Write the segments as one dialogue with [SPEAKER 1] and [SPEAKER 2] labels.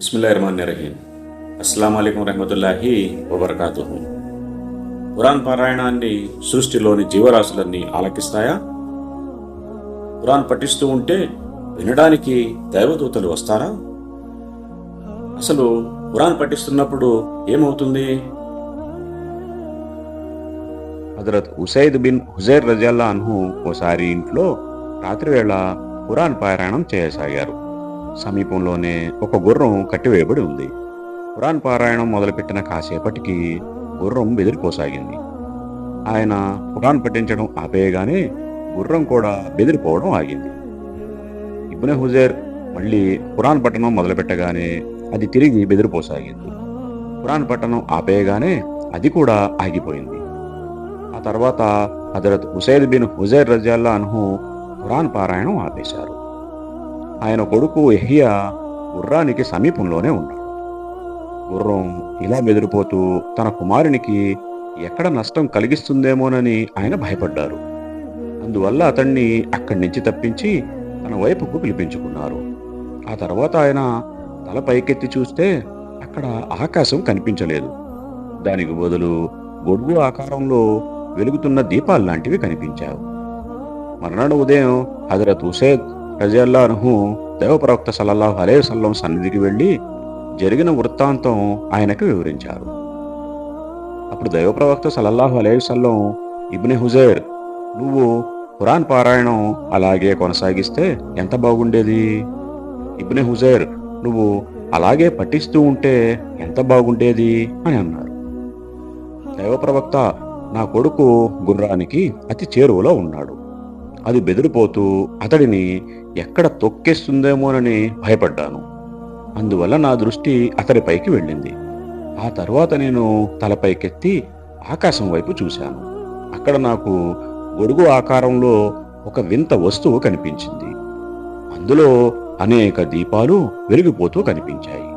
[SPEAKER 1] బిస్మిల్లాహిర్రహమానిర్రహీం. అస్సలం అయికం రహమతుల్లాహి వబర్కాతుహు. ఖురాన్ పారాయణాన్ని సృష్టిలోని జీవరాశులన్నీ ఆలకిస్తాయా? ఖురాన్ పఠిస్తూ ఉంటే వినడానికి దైవదూతలు వస్తారా? అసలు ఖురాన్ పఠిస్తున్నప్పుడు ఏమవుతుంది?
[SPEAKER 2] హజరత్ ఉసైద్ బిన్ హుజైర్ రజల్లా అన్హు ఓసారి ఇంట్లో రాత్రివేళ ఖురాన్ పారాయణం చేయసాగారు. సమీపంలోనే ఒక గుర్రం కట్టివేయబడి ఉంది. ఖురాన్ పారాయణం మొదలుపెట్టిన కాసేపటికి గుర్రం బెదిరిపోసాగింది. ఆయన ఖురాన్ పఠించడం ఆపేయగానే గుర్రం కూడా బెదిరిపోవడం ఆగింది. ఇబ్నె హుజైర్ మళ్ళీ ఖురాన్ పట్టణం మొదలుపెట్టగానే అది తిరిగి బెదిరిపోసాగింది. ఖురాన్ పట్టణం ఆపేయగానే అది కూడా ఆగిపోయింది. ఆ తర్వాత హజరత్ హుసైద్ బిన్ హుజైర్ రజాల్లా అన్హు ఖురాన్ పారాయణం ఆపేశారు. ఆయన కొడుకు ఎహియా గుర్రానికి సమీపంలోనే ఉన్నాడు. గుర్రం ఇలా బెదిరిపోతూ తన కుమారునికి ఎక్కడ నష్టం కలిగిస్తుందేమోనని ఆయన భయపడ్డారు. అందువల్ల అతన్ని అక్కడి నుంచి తప్పించి తన వైపుకు పిలిపించుకున్నారు. ఆ తర్వాత ఆయన తల పైకెత్తి చూస్తే అక్కడ ఆకాశం కనిపించలేదు. దానికి బదులు గొడుగు ఆకారంలో వెలుగుతున్న దీపాలు లాంటివి కనిపించావు. మర్నాడు ఉదయం హజరత్ హుసేద్ రజల్లా అనుహు దేవప్రవక్త సల్లల్లాహు అలేవసల్లం సన్నిధికి వెళ్ళి జరిగిన వృత్తాంతం ఆయనకు వివరించారు. అప్పుడు దైవప్రవక్త సల్లల్లాహు అలే వసల్లం ఇబ్నె హుజైర్ నువ్వు ఖురాన్ పారాయణం అలాగే కొనసాగిస్తే ఎంత బాగుండేది? ఇబ్నె హుజైర్ నువ్వు అలాగే పఠిస్తూ ఉంటే ఎంత బాగుండేది? అని అన్నారు. దైవప్రవక్త నా కొడుకు గుర్రానికి అతి చేరువలో ఉన్నాడు. అది బెదిరిపోతూ అతడిని ఎక్కడ తొక్కేస్తుందేమోనని భయపడ్డాను. అందువల్ల నా దృష్టి అతడిపైకి వెళ్ళింది. ఆ తర్వాత నేను తలపైకెత్తి ఆకాశం వైపు చూశాను. అక్కడ నాకు గొడుగు ఆకారంలో ఒక వింత వస్తువు కనిపించింది. అందులో అనేక దీపాలు వెలిగిపోతూ కనిపించాయి.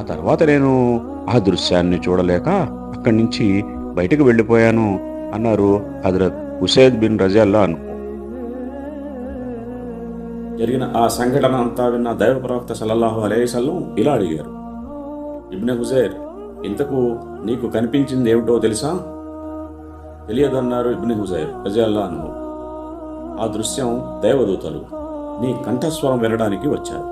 [SPEAKER 2] ఆ తర్వాత నేను ఆ దృశ్యాన్ని చూడలేక అక్కడి నుంచి బయటకు వెళ్ళిపోయాను అన్నారు హజరత్ హుసేద్ బిన్ రజల్లా అను
[SPEAKER 1] జరిగిన ఆ సంఘటన అంతా విన్న దైవ ప్రవక్త సల్లల్లాహు అలేసల్లం ఇలా అడిగారు. ఇబ్నె హుజైర్ ఇంతకు నీకు కనిపించింది ఏమిటో తెలుసా? తెలియదన్నారు ఇబ్నె హుజైర్ రజల్లా అన్ను ఆ దృశ్యం దైవదూతలు నీ కంఠస్వరం వినడానికి వచ్చారు.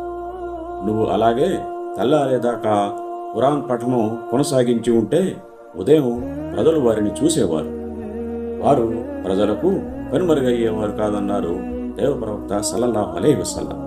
[SPEAKER 1] నువ్వు అలాగే తెల్లారేదాకా ఖురాన్ పఠనం కొనసాగించి ఉంటే ఉదయం ప్రజలు వారిని చూసేవారు. వారు ప్రజలకు కనుమరుగయ్యేవారు కాదన్నారు దేవ ప్రవక్త సల్లల్లాహు అలైహి వసల్లం